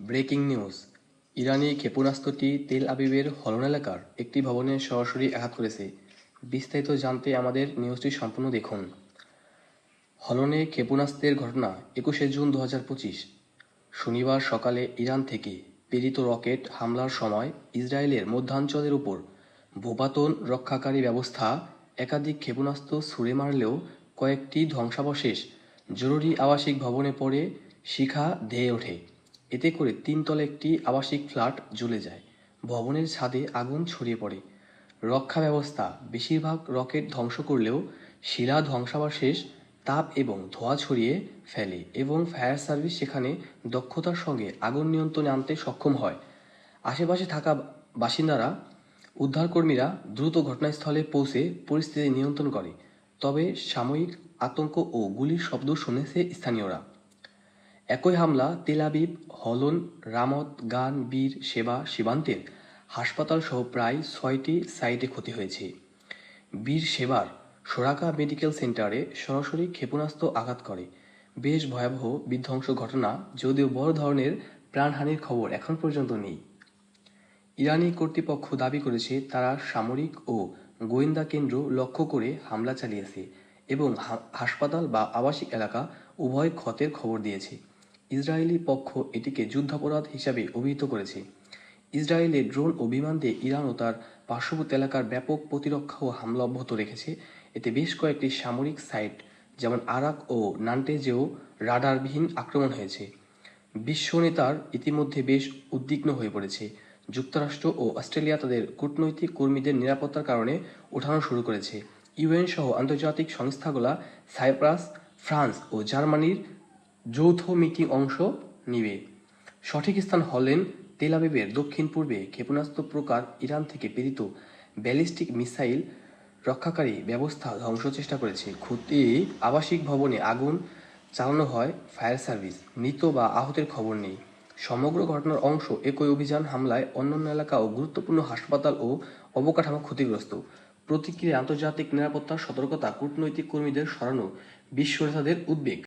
Breaking news. ইরানি ক্ষেপণাস্ত্রটি তেল আবিবের হলন এলাকার একটি ভবনে সরাসরি আঘাত করেছে। বিস্তারিত জানতে আমাদের নিউজটি সম্পূর্ণ দেখুন। হলনে ক্ষেপণাস্ত্রের ঘটনা একুশে জুন দু হাজার পঁচিশ, শনিবার সকালে ইরান থেকে প্রেরিত রকেট হামলার সময় ইসরায়েলের মধ্যাঞ্চলের উপর ভূপাতন রক্ষাকারী ব্যবস্থা একাধিক ক্ষেপণাস্ত্র ছুড়ে মারলেও কয়েকটি ধ্বংসাবশেষ জরুরি আবাসিক ভবনে পড়ে শিখা ধেয়ে ওঠে। এতে করে তিনতলা একটি আবাসিক ফ্ল্যাট জ্বলে যায়। ভবনের ছাদে আগুন ছড়িয়ে পড়ে। রক্ষা ব্যবস্থা বেশিরভাগ রকেট ধ্বংস করলেও শিলা ধ্বংসাবশেষ, তাপ এবং ধোঁয়া ছড়িয়ে ফেলে এবং ফায়ার সার্ভিস সেখানে দক্ষতার সঙ্গে আগুন নিয়ন্ত্রণে আনতে সক্ষম হয়। আশেপাশে থাকা বাসিন্দারা, উদ্ধারকর্মীরা দ্রুত ঘটনাস্থলে পৌঁছে পরিস্থিতি নিয়ন্ত্রণ করে, তবে সাময়িক আতঙ্ক ও গুলির শব্দ শুনেছে স্থানীয়রা। একই হামলা তেল আবিব, হলন রামত গান, বীর, সেবা, সীমান্তের। হাসপাতাল সহ প্রায় ছয়টি সাইটে ক্ষতি হয়েছে। বীর সেবার সোরাকা মেডিকেল সেন্টারে সরাসরি ক্ষেপণাস্ত্র আঘাত করে। বেশ ভয়াবহ বিধ্বংস ঘটনা, যদিও বড় ধরনের প্রাণহানির খবর এখন পর্যন্ত নেই। ইরানি কর্তৃপক্ষ দাবি করেছে, তারা সামরিক ও গোয়েন্দা কেন্দ্র লক্ষ্য করে হামলা চালিয়েছে এবং হাসপাতাল বা আবাসিক এলাকা উভয় ক্ষতের খবর দিয়েছে। ইসরায়েলি পক্ষ এটিকে যুদ্ধাপরাধ হিসাবে অভিহিত করেছে। ইসরায়েলের ড্রোন ও বিমান দিয়ে ইরান ও তার পার্শ্ববর্তী এলাকার ব্যাপক প্রতিরক্ষা ও হামলা অব্যাহত রেখেছে। এতে বেশ কয়েকটি সামরিক সাইট, যেমন আরাক ও নান্টেজেও রাডারবিহীন আক্রমণ হয়েছে। বিশ্ব নেতার ইতিমধ্যে বেশ উদ্বিগ্ন হয়ে পড়েছে। যুক্তরাষ্ট্র ও অস্ট্রেলিয়া তাদের কূটনৈতিক কর্মীদের নিরাপত্তার কারণে ওঠানো শুরু করেছে। ইউএন সহ আন্তর্জাতিক সংস্থাগুলো সাইপ্রাস, ফ্রান্স ও জার্মানির যৌথ মিটিং অংশ নিবে। সঠিক স্থান হলেন তেল আবিবের দক্ষিণ পূর্বে ক্ষেপণাস্ত্র প্রকার ইরান থেকে প্রেরিত ব্যালিস্টিক মিসাইল রক্ষাকারী ব্যবস্থা ধ্বংস চেষ্টা করেছে। ক্ষতি আবাসিক ভবনে আগুন চালানো হয় ফায়ার সার্ভিস, মৃত বা আহতের খবর নেই। সমগ্র ঘটনার অংশ একই অভিযান হামলায় অন্যান্য এলাকা ও গুরুত্বপূর্ণ হাসপাতাল ও অবকাঠামো ক্ষতিগ্রস্ত। প্রতিক্রিয়া আন্তর্জাতিক নিরাপত্তা, সতর্কতা, কূটনৈতিক কর্মীদের সরানো বিশ্ব নেতাদের উদ্বেগ।